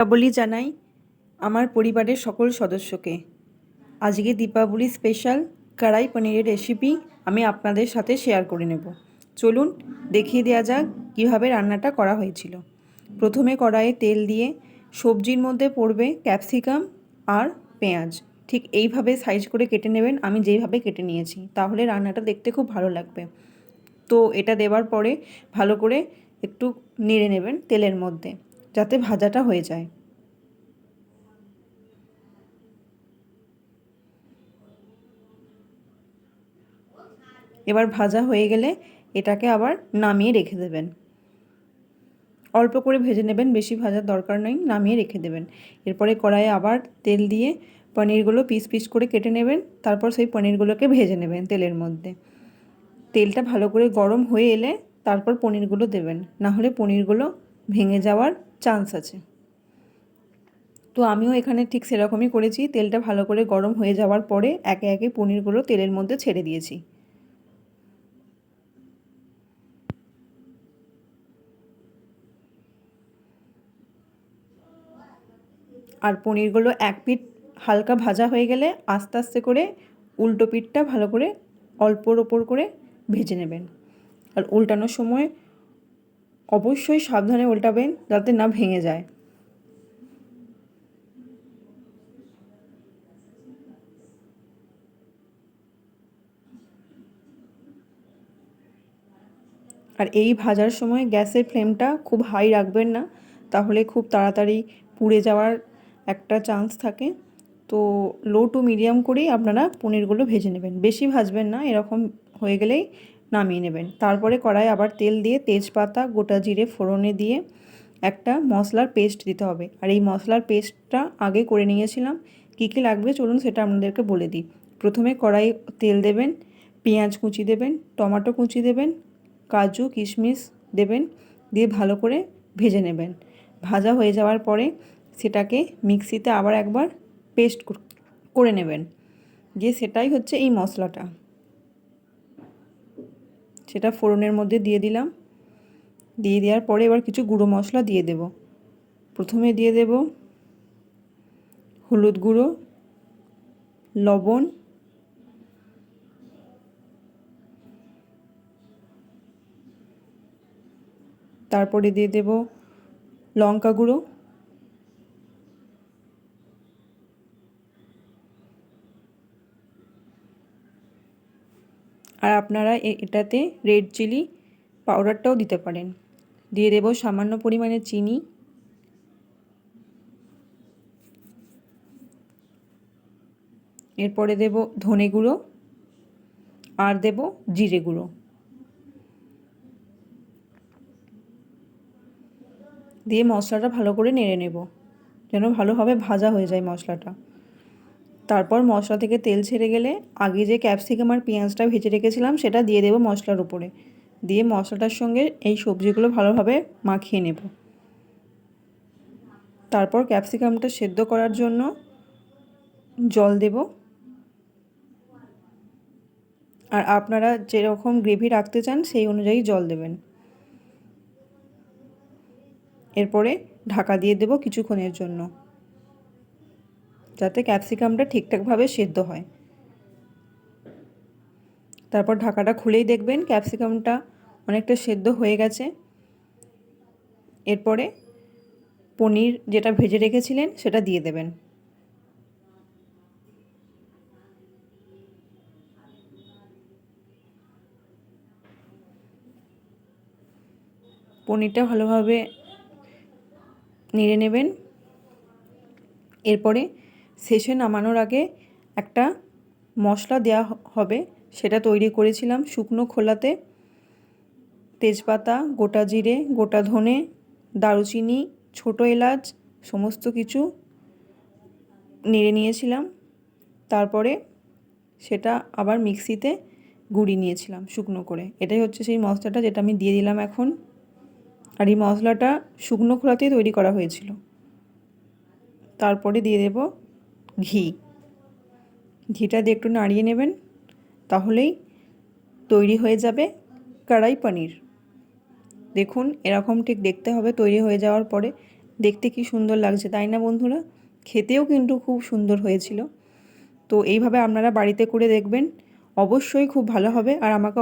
দীপাবলি জানাই আমার পরিবারের সকল সদস্যকে। আজকে দীপাবলি স্পেশাল কড়াই পনিরের রেসিপি আমি আপনাদের সাথে শেয়ার করে নেব। চলুন দেখিয়ে দেওয়া যাক কীভাবে রান্নাটা করা হয়েছিল। প্রথমে কড়াইয়ে তেল দিয়ে সবজির মধ্যে পড়বে ক্যাপসিকাম আর পেঁয়াজ। ঠিক এইভাবে সাইজ করে কেটে নেবেন, আমি যেইভাবে কেটে নিয়েছি, তাহলে রান্নাটা দেখতে খুব ভালো লাগবে। তো এটা দেওয়ার পরে ভালো করে একটু নেড়ে নেবেন তেলের মধ্যে। যাতে ভাজাটা হয়ে যায়। এবার ভাজা হয়ে গেলে এটাকে আবার নামিয়ে রেখে দেবেন। অল্প করে ভেজে নেবেন, বেশি ভাজার দরকার নেই, নামিয়ে রেখে দেবেন। এরপরে কড়াইয়ে আবার তেল দিয়ে পনিরগুলো পিস পিস করে কেটে নেবেন, তারপর সেই পনিরগুলোকে ভেজে নেবেন তেলের মধ্যে। তেলটা ভালো করে গরম হয়ে এলে তারপর পনিরগুলো দেবেন না হলে পনিরগুলো ভেঙে যাওয়ার চান্স আছে। তো আমিও এখানে ঠিক সেরকমই করেছি। তেলটা ভালো করে গরম হয়ে যাওয়ার পরে একে একে পনিরগুলো তেলের মধ্যে ছেড়ে দিয়েছি। আর পনিরগুলো এক পিঠ হালকা ভাজা হয়ে গেলে আস্তে আস্তে করে উল্টো পিঠটা ভালো করে অল্পর ওপর করে ভেজে নেবেন। আর উল্টানোর সময় অবশ্যই সাবধানে উল্টাবেন যাতে না ভেঙে যায়। আর এই ভাজার সময় গ্যাসের ফ্লেমটা খুব হাই রাখবেন না, তাহলে খুব তাড়াতাড়ি পুড়ে যাওয়ার একটা চান্স থাকে। তো লো টু মিডিয়াম করেই আপনারা পনিরগুলো ভেজে নেবেন। বেশি ভাজবেন না, এরকম হয়ে গেলেই নামিয়ে নেবেন। তারপরে কড়াই আবার তেল দিয়ে তেজপাতা, গোটা জিরে ফোড়নে দিয়ে একটা মশলার পেস্ট দিতে হবে। আর এই মশলার পেস্টটা আগে করে নিয়েছিলাম। কী কী লাগবে চলুন সেটা আপনাদেরকে বলে দিই। প্রথমে কড়াই তেল দেবেন, পেঁয়াজ কুচি দেবেন, টমেটো কুচি দেবেন, কাজু, কিশমিশ দেবেন, দিয়ে ভালো করে ভেজে নেবেন। ভাজা হয়ে যাওয়ার পরে সেটাকে মিক্সিতে আবার একবার পেস্ট করে নেবেন। যে সেটাই হচ্ছে এই মশলাটা। সেটা ফোড়নের মধ্যে দিয়ে দিলাম। দিয়ে দেওয়ার পরে এবার কিছু গুঁড়ো মশলা দিয়ে দেব। প্রথমে দিয়ে দেব হলুদ গুঁড়ো, লবণ, তারপরে দিয়ে দেব লঙ্কা গুঁড়ো আর আপনারা এটাতে রেড চিলি পাউডারটাও দিতে পারেন। দিয়ে দেব সামান্য পরিমাণে চিনি। এরপরে দেব ধনে গুঁড়ো আর দেব জিরে গুঁড়ো। দিয়ে মশলাটা ভালো করে নেড়ে নেব। যেন ভালোভাবে ভাজা হয়ে যায় মশলাটা। তারপর মশলা থেকে তেল ছেড়ে গেলে আগে যে ক্যাপসিকাম আর পেঁয়াজটা ভেজে রেখেছিলাম, সেটা দিয়ে দেবো মশলার উপরে। দিয়ে মশলাটার সঙ্গে এই সবজিগুলো ভালোভাবে মাখিয়ে নেব। তারপর ক্যাপসিকামটা সেদ্ধ করার জন্য জল দেব। আর আপনারা যেরকম গ্রেভি রাখতে চান, সেই অনুযায়ী জল দেবেন। এরপরে ঢাকা দিয়ে দেব কিছুক্ষণের জন্য। যাতে ক্যাপসিকামটা ঠিকঠাকভাবে সেদ্ধ হয়। তারপর ঢাকাটা খুলেই দেখবেন ক্যাপসিকামটা অনেকটা সেদ্ধ হয়ে গেছে। এরপরে পনির যেটা ভেজে রেখেছিলেন সেটা দিয়ে দেবেন। পনিরটা ভালোভাবে নেড়ে নেবেন। এরপরে শেষে নামানোর আগে একটা মশলা দেওয়া হবে, সেটা তৈরি করেছিলাম শুকনো খোলাতে। তেজপাতা, গোটা জিরে, গোটা ধনে, দারুচিনি, ছোটো এলাচ, সমস্ত কিছু নেড়ে নিয়েছিলাম। তারপরে সেটা আবার মিক্সিতে গুঁড়ি নিয়েছিলাম শুকনো করে। এটাই হচ্ছে সেই মশলাটা যেটা আমি দিয়ে দিলাম এখন। আর এই মশলাটা শুকনো খোলাতেই তৈরি করা হয়েছিল। তারপরে দিয়ে দেব ঘি। ঘিটা দিয়ে একটু নাড়িয়ে নেবেন, তাহলেই তৈরি হয়ে যাবে কড়াই পনির। দেখুন, এরকম ঠিক দেখতে হবে তৈরি হয়ে যাওয়ার পরে। দেখতে কি সুন্দর লাগছে, তাই না বন্ধুরা? খেতেও কিন্তু খুব সুন্দর হয়েছিল। তো এইভাবে আপনারা বাড়িতে করে দেখবেন, অবশ্যই খুব ভালো হবে। আর আমাকে